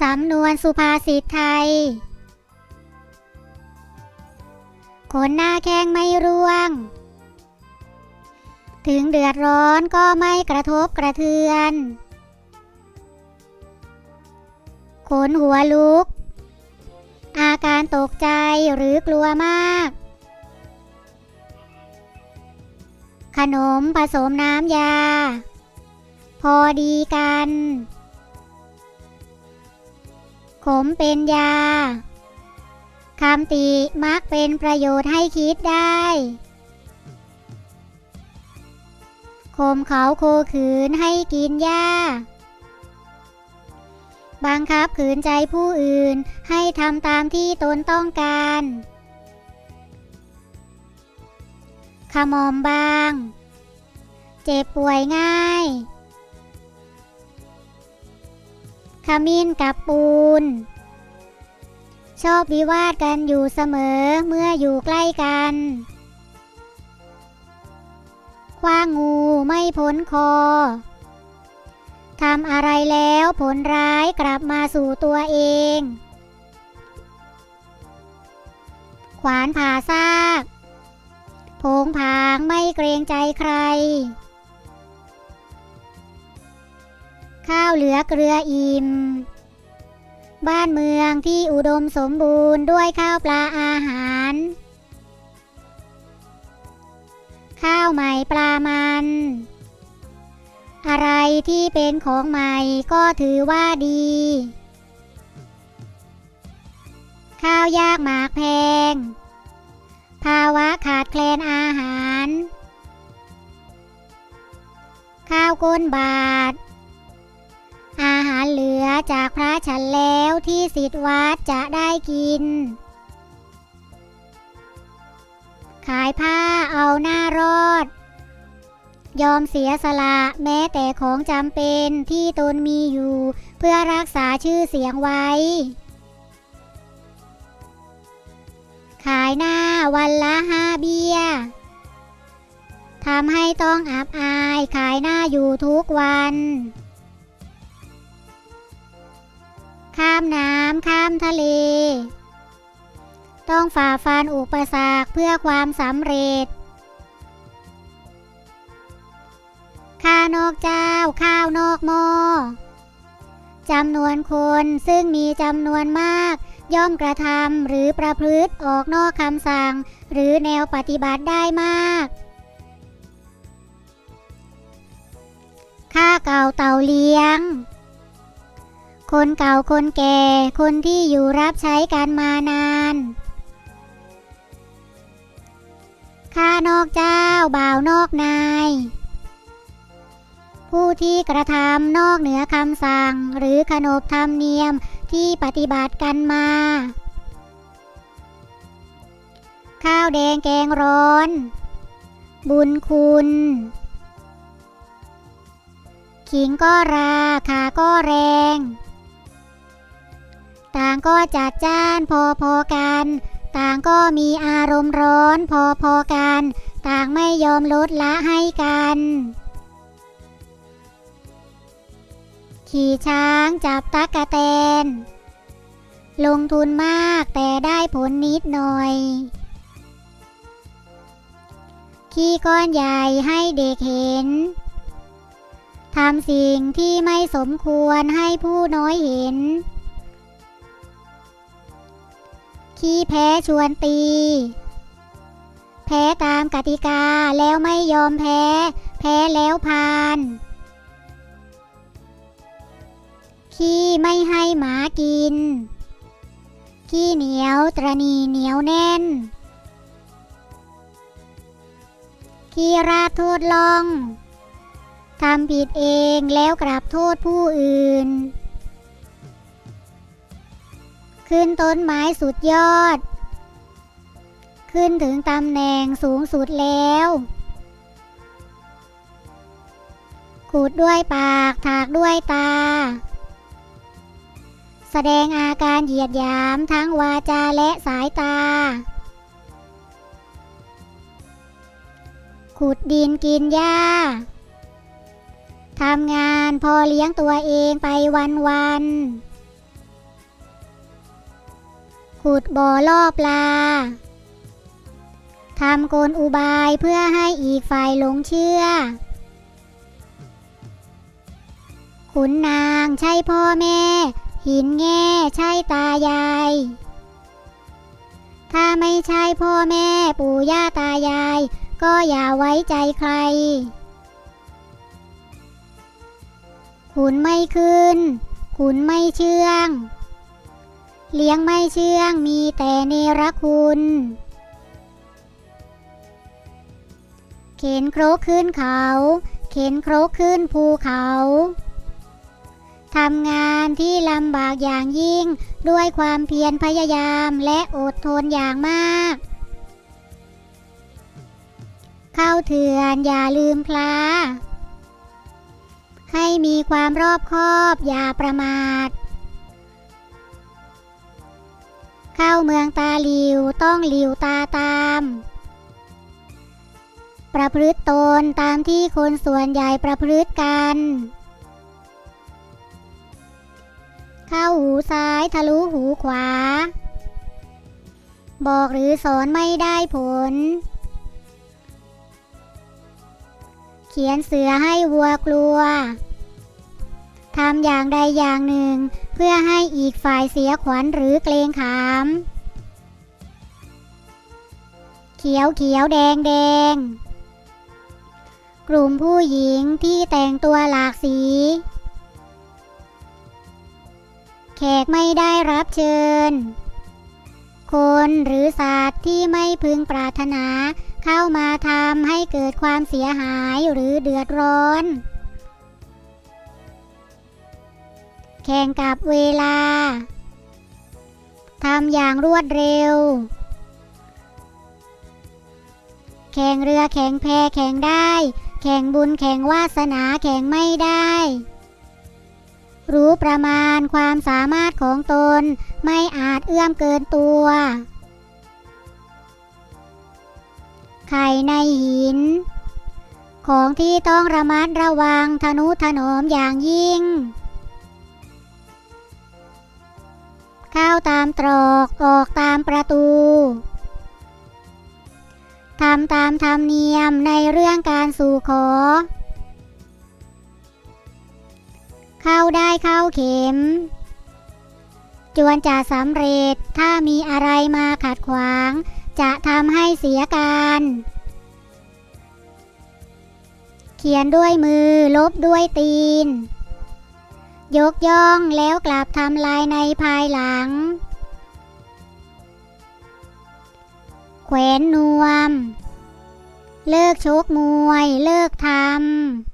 สำนวนสุภาษิตไทย คนหน้าแข้งไม่ร่วง ถึงเดือดร้อนก็ไม่กระทบกระเทือนขนหัวลุก อาการตกใจหรือกลัวมาก ขนมผสมน้ำยา พอดีกัน ขมเป็นยา คำติมักเป็นประโยชน์ให้คิดได้ข่มเขาโคขืนให้กินหญ้า บังคับขืนใจผู้อื่นให้ทำตามที่ตนต้องการ ขมอมบาง เจ็บป่วยง่าย ขมิ้นกับปูน ชอบวิวาทกันอยู่เสมอเมื่ออยู่ใกล้กันคว้างงูไม่พ้นคอ ทำอะไรแล้วผลร้ายกลับมาสู่ตัวเอง ขวานผ่าซาก โผงผางไม่เกรงใจใคร ข้าวเหลือเกลืออิ่ม บ้านเมืองที่อุดมสมบูรณ์ด้วยข้าวปลาอาหาร ข้าวใหม่ปลามัน อะไรที่เป็นของใหม่ก็ถือว่าดี ข้าวยากหมากแพง ภาวะขาดแคลนอาหาร ข้าวก้นบาทารเหลือจากพระฉันแล้วที่สิทธิวัดจะได้กิน ขายผ้าเอาหน้ารอด ยอมเสียสละแม้แต่ของจำเป็นที่ตนมีอยู่ เพื่อรักษาชื่อเสียงไว้ ขายหน้าวันละห้าเบี้ยทำให้ต้องอับอายขายหน้าอยู่ทุกวัน ข้ามน้ำข้ามทะเล ต้องฝ่าฟันอุปสรรคเพื่อความสำเร็จ ข้านอกเจ้า ข้าวนอกหม้อจำนวนคนซึ่งมีจำนวนมาก ย่อมกระทำหรือประพฤติออกนอกคำสั่ง หรือแนวปฏิบัติได้มากข้าเก่าเต่าเลี้ยง คนเก่าคนแก่ คนที่อยู่รับใช้กันมานาน ข้านอกเจ้าบ่าวนอกนาย ผู้ที่กระทำนอกเหนือคำสั่ง หรือขนบธรรมเนียมที่ปฏิบัติกันมา ข้าวแดงแกงร้อน บุญคุณขิงก็รา ขาก็แรง ต่างก็จัดจ้านพอๆกัน ต่างก็มีอารมณ์ร้อนพอๆกัน ต่างไม่ยอมลดละให้กัน ขี่ช้างจับตักกะแตน ลงทุนมากแต่ได้ผลนิดหน่อยขี้ก้อนใหญ่ให้เด็กเห็น ทำสิ่งที่ไม่สมควรให้ผู้น้อยเห็น ขี้แพ้ชวนตี แพ้ตามกติกาแล้วไม่ยอมแพ้ แพ้แล้วพานขี้ไม่ให้หมากิน ขี้เหนียวตรณีเหนียวแน่น ขี้ราโทษลอง ทำผิดเองแล้วกลับโทษผู้อื่น ขึ้นต้นไม้สุดยอด ขึ้นถึงตำแหน่งสูงสุดแล้ว ขูดด้วยปาก ถากด้วยตา แสดงอาการเหยียดหยามทั้งวาจาและสายตา ขุดดินกินหญ้าทำงานพอเลี้ยงตัวเองไปวันวัน ขุดบ่อล่อปลา ทำกลอุบายเพื่อให้อีกฝ่ายหลงเชื่อ ขุนนางใช่พ่อแม่ หินแง่ใช่ตายาย ถ้าไม่ใช่พ่อแม่ปู่ย่าตายาย ก็อย่าไว้ใจใคร ขุนไม่ขึ้น ขุนไม่เชื่อง เลี้ยงไม่เชื่องมีแต่เนรคุณ เข็นโครกขึ้นเขา เข็นโครกขึ้นภูเขาทำงานที่ลำบากอย่างยิ่ง ด้วยความเพียรพยายามและอดทนอย่างมาก เข้าเถื่อนอย่าลืมพลาให้มีความรอบคอบอย่าประมาท เข้าเมืองตาหลิวต้องหลิวตาตาม ประพฤติตนตามที่คนส่วนใหญ่ประพฤติกัน เข้าหูซ้ายทะลุหูขวา บอกหรือสอนไม่ได้ผล เขียนเสือให้วัวกลัวทำอย่างใดอย่างหนึ่งเพื่อให้อีกฝ่ายเสียขวัญหรือเกรงขาม เขียวเขียวแดงแดง กลุ่มผู้หญิงที่แต่งตัวหลากสี แขกไม่ได้รับเชิญ คนหรือสัตว์ที่ไม่พึงปรารถนา เข้ามาทำให้เกิดความเสียหายหรือเดือดร้อน แข่งกับเวลา ทำอย่างรวดเร็ว แข่งเรือแข่งแพแข่งได้ แข่งบุญแข่งวาสนาแข่งไม่ได้ รู้ประมาณความสามารถของตน ไม่อาจเอื้อมเกินตัว ไข่ในหิน ของที่ต้องระมัดระวังทนุถนอมอย่างยิ่ง เข้าตามตรอก ออกตามประตูทำตามธรรมเนียมในเรื่องการสู่ขอ เข้าได้เข้าเข็ม จวนจะสำเร็จถ้ามีอะไรมาขัดขวาง จะทำให้เสียการ เขียนด้วยมือลบด้วยตีน ยกย่องแล้วกลับทำลายในภายหลัง แขวนนวม เลิกชกมวย เลิกทำ